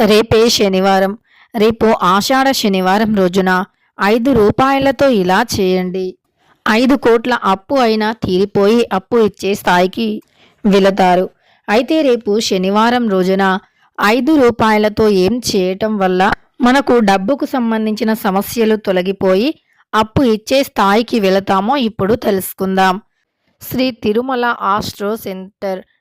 రేపే శనివారం రేపు ఆషాఢ శనివారం రోజున ఐదు రూపాయలతో ఇలా చేయండి. ఐదు కోట్ల అప్పు అయినా తీరిపోయి అప్పు ఇచ్చే స్థాయికి వెళతారు. అయితే రేపు శనివారం రోజున ఐదు రూపాయలతో ఏం చేయటం వల్ల మనకు డబ్బుకు సంబంధించిన సమస్యలు తొలగిపోయి అప్పు ఇచ్చే స్థాయికి వెళతామో ఇప్పుడు తెలుసుకుందాం. Sri Tirumala astro centre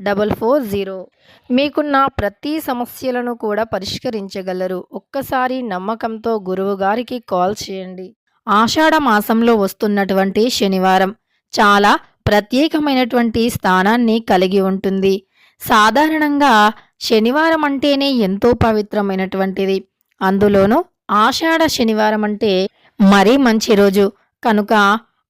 double four zero. మీకున్న ప్రతి సమస్యలను కూడా పరిష్కరించగలరు. ఒక్కసారి నమ్మకంతో గురువు గారికి కాల్ చేయండి. ఆషాఢ మాసంలో వస్తున్నటువంటి శనివారం చాలా ప్రత్యేకమైనటువంటి స్థానాన్ని కలిగి ఉంటుంది. సాధారణంగా శనివారం అంటేనే ఎంతో పవిత్రమైనటువంటిది. అందులోనూ ఆషాఢ శనివారం అంటే మరీ మంచి రోజు. కనుక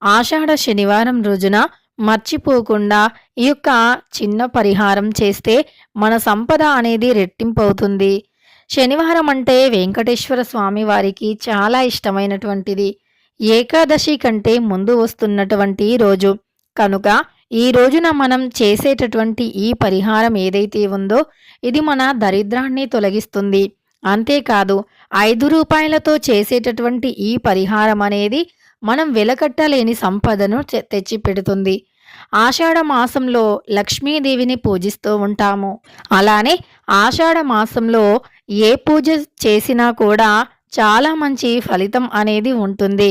ఆషాఢ శనివారం రోజున మర్చిపోకుండా ఈ యొక్క చిన్న పరిహారం చేస్తే మన సంపద అనేది రెట్టింపు అవుతుంది శనివారం అంటే వెంకటేశ్వర స్వామి వారికి చాలా ఇష్టమైనటువంటిది. ఏకాదశి కంటే ముందు వస్తున్నటువంటి రోజు. కనుక ఈ రోజున మనం చేసేటటువంటి ఈ పరిహారం ఏదైతే ఉందో ఇది మన దరిద్రాన్ని తొలగిస్తుంది. అంతేకాదు ఐదు రూపాయలతో చేసేటటువంటి ఈ పరిహారం అనేది మనం వెలకట్టలేని సంపదను తె- తెచ్చిపెడుతుంది. ఆషాఢ మాసంలో లక్ష్మీదేవిని పూజిస్తూ ఉంటాము. అలానే ఆషాఢ మాసంలో ఏ పూజ చేసినా కూడా చాలా మంచి ఫలితం అనేది ఉంటుంది.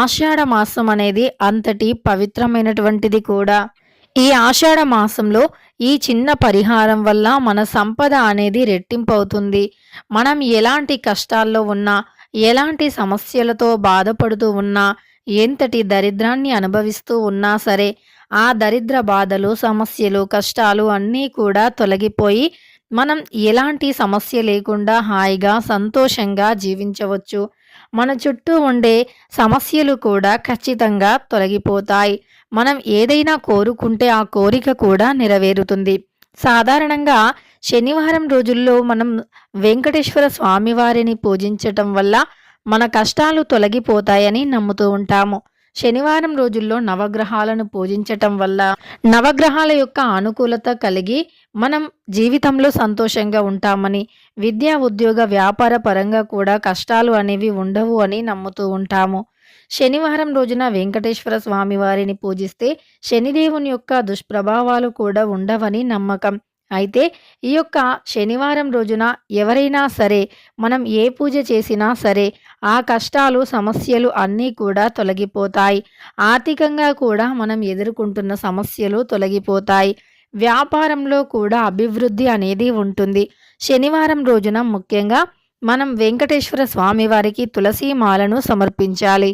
ఆషాఢ మాసం అనేది అంతటి పవిత్రమైనటువంటిది కూడా. ఈ ఆషాఢ మాసంలో ఈ చిన్న పరిహారం వల్ల మన సంపద అనేది రెట్టింపు అవుతుంది మనం ఎలాంటి కష్టాల్లో ఉన్నా ఎలాంటి సమస్యలతో బాధపడుతూ ఉన్నా ఎంతటి దరిద్రాన్ని అనుభవిస్తూ ఉన్నా సరే ఆ దరిద్ర బాధలు సమస్యలు కష్టాలు అన్నీ కూడా తొలగిపోయి మనం ఎలాంటి సమస్య లేకుండా హాయిగా సంతోషంగా జీవించవచ్చు. మన చుట్టూ ఉండే సమస్యలు కూడా ఖచ్చితంగా తొలగిపోతాయి. మనం ఏదైనా కోరుకుంటే ఆ కోరిక కూడా నెరవేరుతుంది. సాధారణంగా శనివారం రోజుల్లో మనం వెంకటేశ్వర స్వామివారిని పూజించటం వల్ల మన కష్టాలు తొలగిపోతాయని నమ్ముతూ ఉంటాము. శనివారం రోజుల్లో నవగ్రహాలను పూజించటం వల్ల నవగ్రహాల యొక్క అనుకూలత కలిగి మనం జీవితంలో సంతోషంగా ఉంటామని విద్యా ఉద్యోగ వ్యాపార పరంగా కూడా కష్టాలు అనేవి ఉండవు అని నమ్ముతూ ఉంటాము. శనివారం రోజున వెంకటేశ్వర స్వామి వారిని పూజిస్తే శనిదేవుని యొక్క దుష్ప్రభావాలు కూడా ఉండవని నమ్మకం. అయితే ఈ యొక్క శనివారం రోజున ఎవరైనా సరే మనం ఏ పూజ చేసినా సరే ఆ కష్టాలు సమస్యలు అన్నీ కూడా తొలగిపోతాయి. ఆర్థికంగా కూడా మనం ఎదుర్కొంటున్న సమస్యలు తొలగిపోతాయి. వ్యాపారంలో కూడా అభివృద్ధి అనేది ఉంటుంది. శనివారం రోజున ముఖ్యంగా మనం వెంకటేశ్వర స్వామి వారికి తులసి మాలను సమర్పించాలి.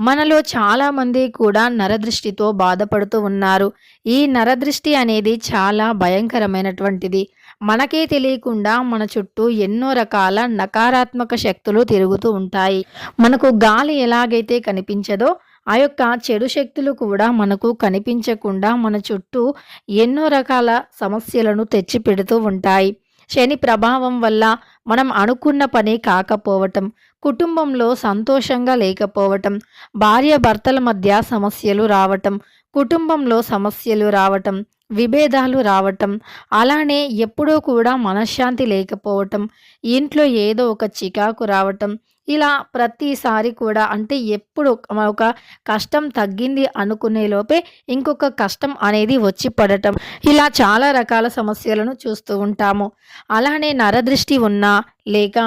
మనలో చాలామంది కూడా నరదృష్టితో బాధపడుతూ ఉన్నారు. ఈ నరదృష్టి అనేది చాలా భయంకరమైనటువంటిది. మనకే తెలియకుండా మన చుట్టూ ఎన్నో రకాల నకారాత్మక శక్తులు తిరుగుతూ ఉంటాయి. మనకు గాలి ఎలాగైతే కనిపించదో ఆ యొక్క చెడు శక్తులు కూడా మనకు కనిపించకుండా మన చుట్టూ ఎన్నో రకాల సమస్యలను తెచ్చిపెడుతూ ఉంటాయి. శని ప్రభావం వల్ల మనం అనుకున్న పని కాకపోవటం కుటుంబంలో సంతోషంగా లేకపోవటం భార్య భర్తల మధ్య సమస్యలు రావటం కుటుంబంలో సమస్యలు రావటం విభేదాలు రావటం అలానే ఎప్పుడూ కూడా మనశ్శాంతి లేకపోవటం ఇంట్లో ఏదో ఒక చికాకు రావటం ఇలా ప్రతిసారి కూడా అంటే ఎప్పుడు ఒక కష్టం తగ్గింది అనుకునే లోపే ఇంకొక కష్టం అనేది వచ్చి పడటం. ఇలా చాలా రకాల సమస్యలను చూస్తూ ఉంటాము. అలానే నరదృష్టి ఉన్నా లేక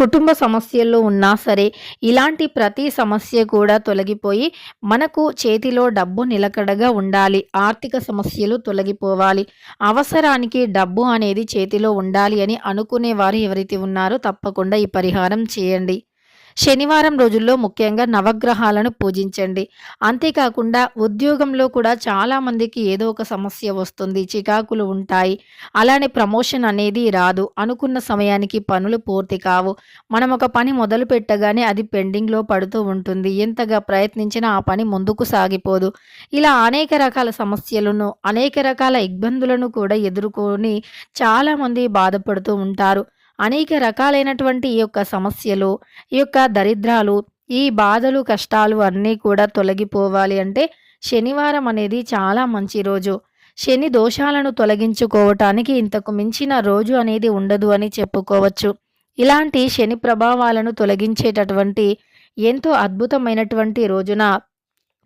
కుటుంబ సమస్యల్లో ఉన్నా సరే ఇలాంటి ప్రతి సమస్య కూడా తొలగిపోయి మనకు చేతిలో డబ్బు నిలకడగా ఉండాలి. ఆర్థిక సమస్యలు తొలగిపోవాలి. అవసరానికి డబ్బు అనేది చేతిలో ఉండాలి అని అనుకునే వారు ఎవరైతే ఉన్నారో తప్పకుండా ఈ పరిహారం చేయండి. శనివారం రోజుల్లో ముఖ్యంగా నవగ్రహాలను పూజించండి. అంతేకాకుండా ఉద్యోగంలో కూడా చాలామందికి ఏదో ఒక సమస్య వస్తుంది చికాకులు ఉంటాయి. అలానే ప్రమోషన్ అనేది రాదు. అనుకున్న సమయానికి పనులు పూర్తి కావు. మనం ఒక పని మొదలు పెట్టగానే అది పెండింగ్లో పడుతూ ఉంటుంది. ఎంతగా ప్రయత్నించినా ఆ పని ముందుకు సాగిపోదు. ఇలా అనేక రకాల సమస్యలను అనేక రకాల ఇబ్బందులను కూడా ఎదుర్కొని చాలామంది బాధపడుతూ ఉంటారు. అనేక రకాలైనటువంటి ఈ యొక్క సమస్యలు ఈ యొక్క దరిద్రాలు ఈ బాధలు కష్టాలు అన్నీ కూడా తొలగిపోవాలి అంటే శనివారం అనేది చాలా మంచి రోజు. శని దోషాలను తొలగించుకోవటానికి ఇంతకు మించిన రోజు అనేది ఉండదు అని చెప్పుకోవచ్చు. ఇలాంటి శని ప్రభావాలను తొలగించేటటువంటి ఎంతో అద్భుతమైనటువంటి రోజున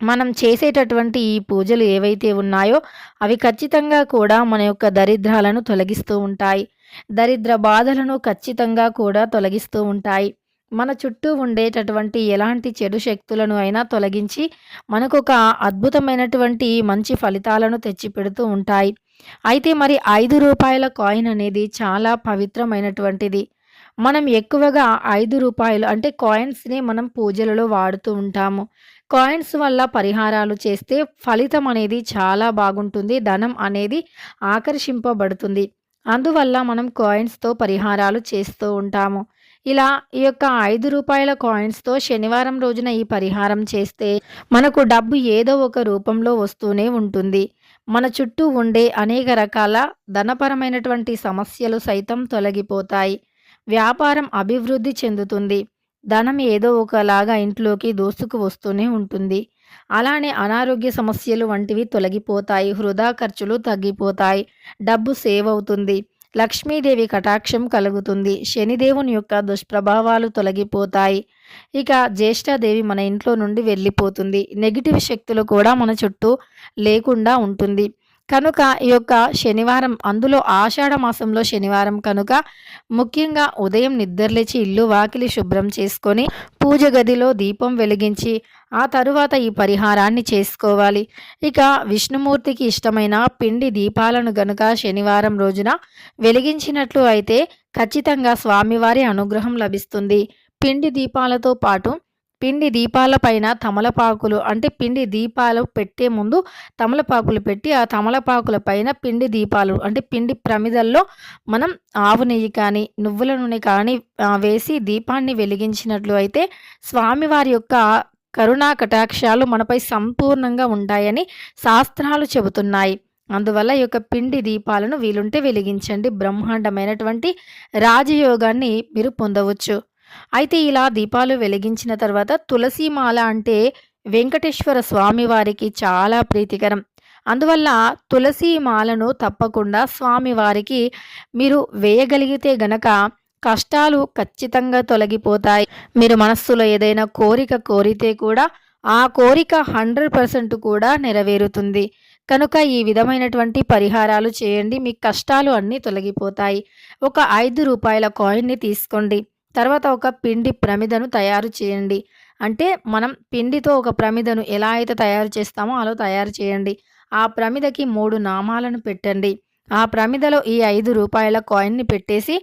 మనం చేసేటటువంటి ఈ పూజలు ఏవైతే ఉన్నాయో అవి ఖచ్చితంగా కూడా మన యొక్క దరిద్రాలను తొలగిస్తూ ఉంటాయి. దరిద్ర బాధలను ఖచ్చితంగా కూడా తొలగిస్తూ ఉంటాయి. మన చుట్టూ ఉండేటటువంటి ఎలాంటి చెడు శక్తులను అయినా తొలగించి మనకు ఒక అద్భుతమైనటువంటి మంచి ఫలితాలను తెచ్చిపెడుతూ ఉంటాయి. అయితే మరి ఐదు రూపాయల కాయిన్ అనేది చాలా పవిత్రమైనటువంటిది. మనం ఎక్కువగా ఐదు రూపాయలు అంటే కాయిన్స్ని మనం పూజలలో వాడుతూ ఉంటాము. కాయిన్స్ వల్ల పరిహారాలు చేస్తే ఫలితం అనేది చాలా బాగుంటుంది. ధనం అనేది ఆకర్షింపబడుతుంది. అందువల్ల మనం కాయిన్స్తో పరిహారాలు చేస్తూ ఉంటాము. ఇలా ఈ యొక్క ఐదు రూపాయల కాయిన్స్తో శనివారం రోజున ఈ పరిహారం చేస్తే మనకు డబ్బు ఏదో ఒక రూపంలో వస్తూనే ఉంటుంది. మన చుట్టూ ఉండే అనేక రకాల ధనపరమైనటువంటి సమస్యలు సైతం తొలగిపోతాయి. వ్యాపారం అభివృద్ధి చెందుతుంది. ధనం ఏదో ఒకలాగా ఇంట్లోకి దోసుకు వస్తూనే ఉంటుంది. అలానే అనారోగ్య సమస్యలు వంటివి తొలగిపోతాయి వృధా ఖర్చులు తగ్గిపోతాయి డబ్బు సేవ్ అవుతుంది లక్ష్మీదేవి కటాక్షం కలుగుతుంది శనిదేవుని యొక్క దుష్ప్రభావాలు తొలగిపోతాయి. ఇక జ్యేష్ఠాదేవి మన ఇంట్లో నుండి వెళ్ళిపోతుంది. నెగిటివ్ శక్తులు కూడా మన చుట్టూ లేకుండా ఉంటుంది. కనుక ఈ యొక్క శనివారం అందులో ఆషాఢ మాసంలో శనివారం కనుక ముఖ్యంగా ఉదయం నిద్రలేచి ఇల్లు వాకిలి శుభ్రం చేసుకొని పూజ గదిలో దీపం వెలిగించి ఆ తరువాత ఈ పరిహారాన్ని చేసుకోవాలి. ఇక విష్ణుమూర్తికి ఇష్టమైన పిండి దీపాలను గనుక శనివారం రోజున వెలిగించినట్లు అయితే ఖచ్చితంగా స్వామివారి అనుగ్రహం లభిస్తుంది. పిండి దీపాలతో పాటు పిండి దీపాల పైన తమలపాకులు అంటే పిండి దీపాలు పెట్టే ముందు తమలపాకులు పెట్టి ఆ తమలపాకుల పైన పిండి దీపాలు అంటే పిండి ప్రమిదల్లో మనం ఆవు నెయ్యి కానీ నువ్వుల నూనె కానీ వేసి దీపాన్ని వెలిగించినట్లు అయితే స్వామివారి యొక్క కరుణా కటాక్షాలు మనపై సంపూర్ణంగా ఉంటాయని శాస్త్రాలు చెబుతున్నాయి. అందువల్ల ఈ యొక్క పిండి దీపాలను వీలుంటే వెలిగించండి. బ్రహ్మాండమైనటువంటి రాజయోగాన్ని మీరు పొందవచ్చు. అయితే ఇలా దీపాలు వెలిగించిన తర్వాత తులసిమాల అంటే వెంకటేశ్వర స్వామి వారికి చాలా ప్రీతికరం. అందువల్ల తులసి మాలను తప్పకుండా స్వామివారికి మీరు వేయగలిగితే గనక కష్టాలు ఖచ్చితంగా తొలగిపోతాయి. మీరు మనస్సులో ఏదైనా కోరిక కోరితే కూడా ఆ కోరిక హండ్రెడ్ పర్సెంట్ కూడా నెరవేరుతుంది. కనుక ఈ విధమైనటువంటి పరిహారాలు చేయండి. మీ కష్టాలు అన్నీ తొలగిపోతాయి. ఒక ఐదు రూపాయల కాయిన్ని తీసుకోండి. తర్వాత ఒక పిండి ప్రమిదను తయారు చేయండి. అంటే మనం పిండితో ఒక ప్రమిదను ఎలా అయితే తయారు చేస్తామో అలా తయారు చేయండి. ఆ ప్రమిదకి మూడు నామాలను పెట్టండి. ఆ ప్రమిదలో ఈ ఐదు రూపాయల కాయిన్ని పెట్టేసి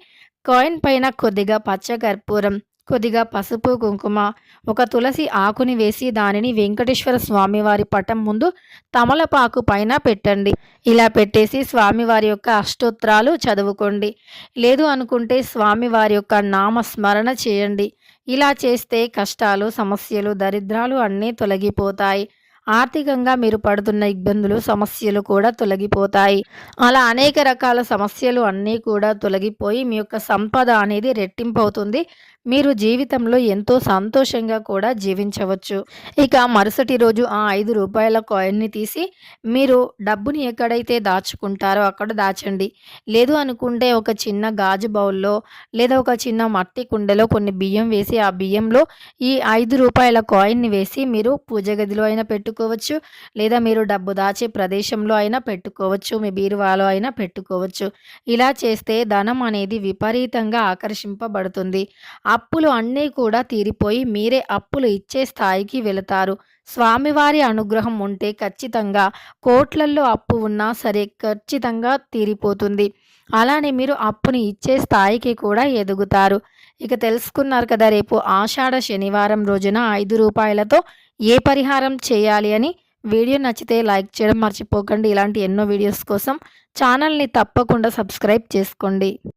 కాయిన్ పైన కొద్దిగా పచ్చ కర్పూరం కొద్దిగా పసుపు కుంకుమ ఒక తులసి ఆకుని వేసి దానిని వెంకటేశ్వర స్వామివారి పటం ముందు తమలపాకు పైన పెట్టండి. ఇలా పెట్టేసి స్వామివారి యొక్క అష్టోత్రాలు చదువుకోండి. లేదు అనుకుంటే స్వామివారి యొక్క నామస్మరణ చేయండి. ఇలా చేస్తే కష్టాలు సమస్యలు దరిద్రాలు అన్నీ తొలగిపోతాయి. ఆర్థికంగా మీరు పడుతున్న ఇబ్బందులు సమస్యలు కూడా తొలగిపోతాయి. అలా అనేక రకాల సమస్యలు అన్నీ కూడా తొలగిపోయి మీ యొక్క సంపద అనేది రెట్టింపు అవుతుంది మీరు జీవితంలో ఎంతో సంతోషంగా కూడా జీవించవచ్చు. ఇక మరుసటి రోజు ఆ ఐదు రూపాయల కాయిన్ని తీసి మీరు డబ్బుని ఎక్కడైతే దాచుకుంటారో అక్కడ దాచండి. లేదు అనుకుంటే ఒక చిన్న గాజు బౌల్లో లేదా ఒక చిన్న మట్టి కుండలో కొన్ని బియ్యం వేసి ఆ బియ్యంలో ఈ ఐదు రూపాయల కాయిన్ని వేసి మీరు పూజ గదిలో అయినా పెట్టుకోవచ్చు. లేదా మీరు డబ్బు దాచే ప్రదేశంలో అయినా పెట్టుకోవచ్చు. మీ బీరువాలో అయినా పెట్టుకోవచ్చు. ఇలా చేస్తే ధనం అనేది విపరీతంగా ఆకర్షింపబడుతుంది. అప్పులు అన్నీ కూడా తీరిపోయి మీరే అప్పులు ఇచ్చే స్థాయికి వెళతారు. స్వామివారి అనుగ్రహం ఉంటే ఖచ్చితంగా కోట్లల్లో అప్పు ఉన్నా సరే ఖచ్చితంగా తీరిపోతుంది. అలానే మీరు అప్పుని ఇచ్చే స్థాయికి కూడా ఎదుగుతారు. ఇక తెలుసుకున్నారు కదా రేపు ఆషాఢ శనివారం రోజున ఐదు రూపాయలతో ఏ పరిహారం చేయాలి అని? వీడియో నచ్చితే లైక్ చేయడం మర్చిపోకండి. ఇలాంటి ఎన్నో వీడియోస్ కోసం ఛానల్ని తప్పకుండా సబ్స్క్రైబ్ చేసుకోండి.